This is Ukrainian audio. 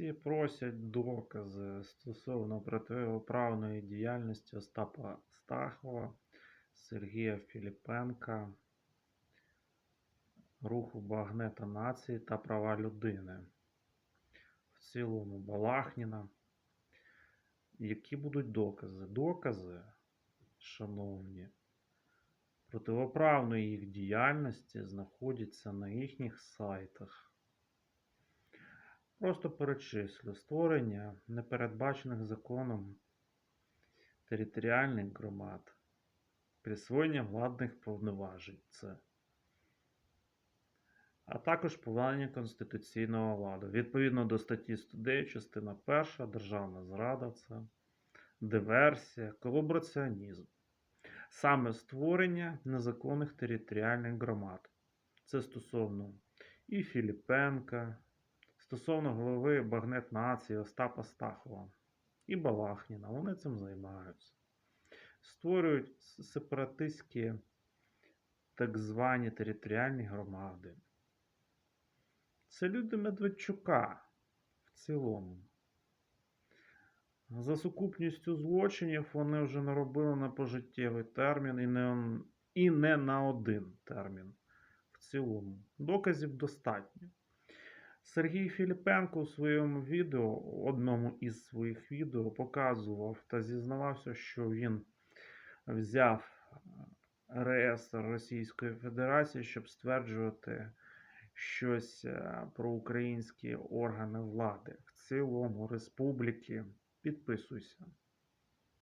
Всі просять докази стосовно протиправної діяльності Остапа Стахова, Сергія Філіпенка, руху Багнета нації та права людини. В цілому Балахніна. Які будуть докази? Докази, шановні, противоправної їх діяльності знаходяться на їхніх сайтах. Просто перечислю створення непередбачених законом територіальних громад, присвоєння владних повноважень це, а також повалення конституційного ладу. Відповідно до статті 109, частина 1, державна зрада це диверсія, колабораціонізм. Саме створення незаконних територіальних громад. Це стосовно і Філіпенка, стосовно голови Багнет Нації Остапа Стахова і Балахніна. Вони цим займаються. Створюють сепаратистські так звані територіальні громади. Це люди Медведчука в цілому. За сукупністю злочинів вони вже наробили на пожиттєвий термін і не, і не на один термін в цілому. Доказів достатньо. Сергій Філіпенко у своєму відео, одному із своїх відео, показував та зізнавався, що він взяв е, реєстр Російської Федерації, щоб стверджувати щось е, про українські органи влади в цілому республіки. Підписуйся.